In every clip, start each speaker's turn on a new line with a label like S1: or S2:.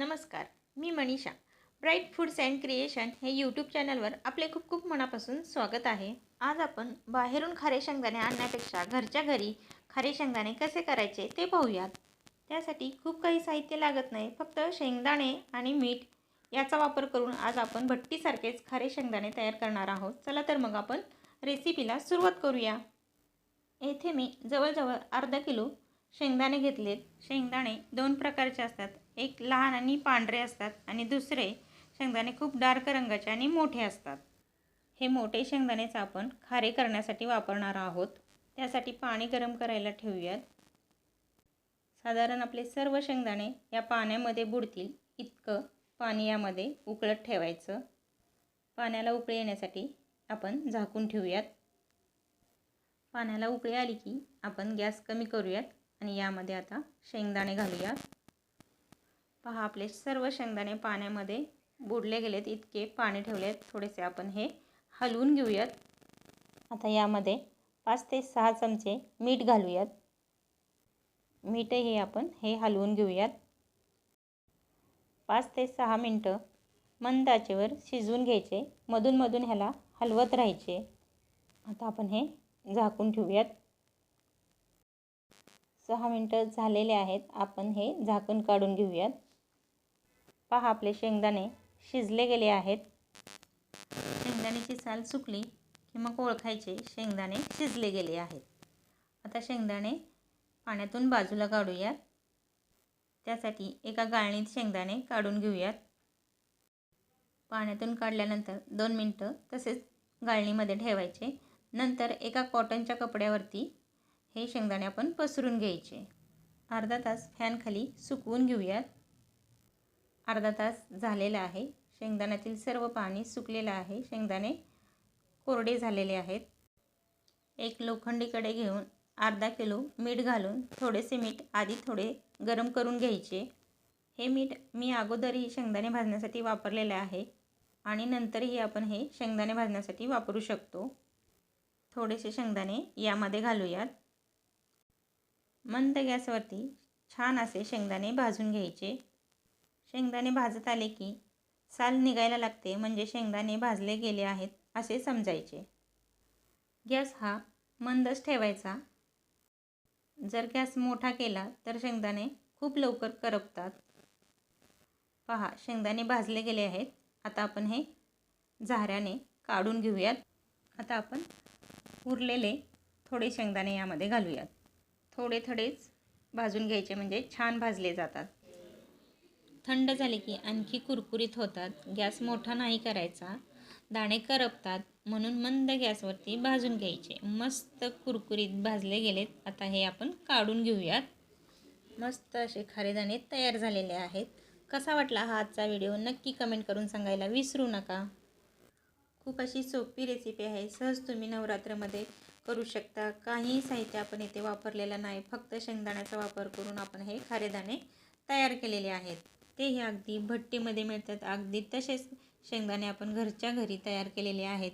S1: नमस्कार मी Manisha. Bright foods and creation हे YouTube चॅनलवर आपले खूप खूप मनापासून स्वागत आहे. आज आपण बाहेरून खारे शेंगदाणे आणण्यापेक्षा घरच्या घरी खारे शेंगदाणे कसे करायचे ते पाहूयात. त्यासाठी खूप काही साहित्य लागत नाही फक्त शेंगदाणे आणि मीठ याचा वापर करून आज आपण भट्टीसारखेच खारे शेंगदाणे तयार करणार आहोत. चला तर मग आपण रेसिपीला सुरुवात करूया. येथे मी जवळजवळ अर्धा किलो शेंगदाणे घेतलेत. शेंगदाणे दोन प्रकारचे असतात. एक लहान आणि पांढरे असतात आणि दुसरे शेंगदाणे खूप डार्क रंगाचे आणि मोठे असतात. हे मोठे शेंगदाणेच आपण खारे करण्यासाठी वापरणार आहोत. त्यासाठी पाणी गरम करायला ठेवूयात. साधारण आपले सर्व शेंगदाणे या पाण्यामध्ये बुडतील. इतकं पाणी यामध्ये उकळत ठेवायचं. पाण्याला उकळी येण्यासाठी आपण झाकून ठेवूयात. पाण्याला उकळी आली की आपण गॅस कमी करूयात. आणि यामध्ये आता शेंगदाणे घालूयात. पहा आपले सर्व शेंगदाणे पाण्यामध्ये बुडले गेलेत. इतके पाणी ठेवलेत. थोडेसे आपण हे हलवून घेऊयात. आता यामध्ये पाच ते सहा चमचे मीठ घालूयात. मीठही आपण हे हलवून घेऊयात. पाच ते सहा मिनटं मंद आचेवर शिजवून घ्यायचे. मधून मधून ह्याला हलवत राहायचे. आता आपण हे झाकून ठेवूयात. सहा मिनटं झालेले आहेत. आपण हे झाकण काढून घेऊयात. पहा आपले शेंगदाणे शिजले गेले आहेत. शेंगदाण्याची साल सुकली की मग ओळखायचे शेंगदाणे शिजले गेले आहेत. आता शेंगदाणे पाण्यातून बाजूला काढूयात. त्यासाठी एका गाळणीत शेंगदाणे काढून घेऊयात. पाण्यातून काढल्यानंतर दोन मिनटं तसेच गाळणीमध्ये ठेवायचे. नंतर एका कॉटनच्या कपड्यावरती हे शेंगदाणे आपण पसरून घ्यायचे. अर्धा तास फॅनखाली सुकवून घेऊयात. अर्धा तास झालेला आहे. शेंगदाण्यातील सर्व पाणी सुकलेलं आहे. शेंगदाणे कोरडे झालेले आहेत. एक लोखंडीकडे घेऊन अर्धा किलो मीठ घालून थोडेसे मीठ आधी थोडे गरम करून घ्यायचे. हे मीठ मी अगोदरही शेंगदाणे भाजण्यासाठी वापरलेले आहे आणि नंतरही आपण हे शेंगदाणे भाजण्यासाठी वापरू शकतो. थोडेसे शेंगदाणे यामध्ये घालूयात. मंद गॅसवरती छान असे शेंगदाणे भाजून घ्यायचे. शेंगदाणे भाजत आले की साल निघायला लागते म्हणजे शेंगदाणे भाजले गेले आहेत असे समजायचे. गॅस हा मंदच ठेवायचा. जर गॅस मोठा केला तर शेंगदाणे खूप लवकर करपतात. पहा शेंगदाणे भाजले गेले आहेत. आता आपण हे झाऱ्याने काढून घेऊयात. आता आपण उरलेले थोडे शेंगदाणे यामध्ये घालूयात. थोडे थोडेच भाजून घ्यायचे म्हणजे छान भाजले जातात. थंड झाले की आणखी कुरकुरीत होतात. गॅस मोठा नाही करायचा. दाणे करपतात म्हणून मंद गॅसवरती भाजून घ्यायचे. मस्त कुरकुरीत भाजले गेलेत. आता हे आपण काढून घेऊयात. मस्त असे खारे दाणे तयार झालेले आहेत. कसा वाटला हा आजचा व्हिडिओ? नक्की कमेंट करून सांगायला विसरू नका. खूप अशी सोपी रेसिपी आहे. सहज तुम्ही नवरात्रमध्ये करू शकता. काहीही साहित्य आपण इथे वापरलेलं नाही. फक्त शेंगदाण्याचा वापर करून आपण हे खारेदाणे तयार केलेले आहेत. तेही अगदी भट्टीमध्ये मिळतात. अगदी तसेच शेंगदाणे आपण घरच्या घरी तयार केलेले आहेत.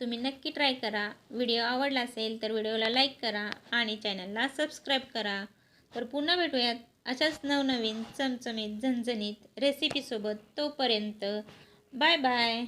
S1: तुम्ही नक्की ट्राय करा. व्हिडिओ आवडला असेल तर व्हिडिओला लाईक करा आणि चॅनलला सबस्क्राईब करा. तर पुन्हा भेटूयात अशाच नवनवीन चमचमीत झणझणीत रेसिपीसोबत तोपर्यंत बाय बाय